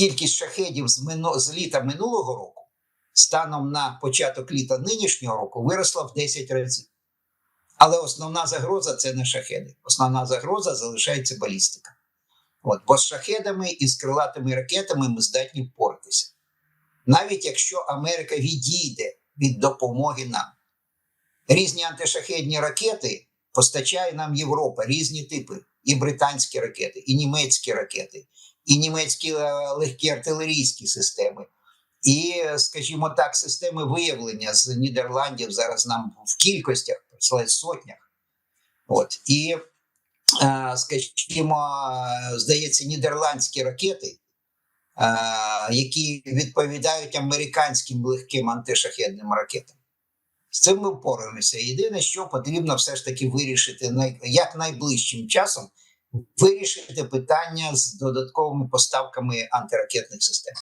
кількість шахедів з, мину... з літа минулого року станом на початок літа нинішнього року виросла в 10 разів. Але основна загроза це не шахеди. Основна загроза залишається балістика. От, бо з шахедами і з крилатими ракетами ми здатні впоратися. Навіть якщо Америка відійде від допомоги нам. Різні антишахедні ракети постачає нам Європа, різні типи, і британські ракети, і німецькі ракети, і німецькі е, легкі артилерійські системи, і, скажімо так, системи виявлення з Нідерландів зараз нам в кількостях, сотнях. От і, е, скажімо, здається, нідерландські ракети, е, які відповідають американським легким антишахедним ракетам. З цим ми впораємося. Єдине, що потрібно все ж таки вирішити як найближчим часом вирішити питання з додатковими поставками антиракетних систем.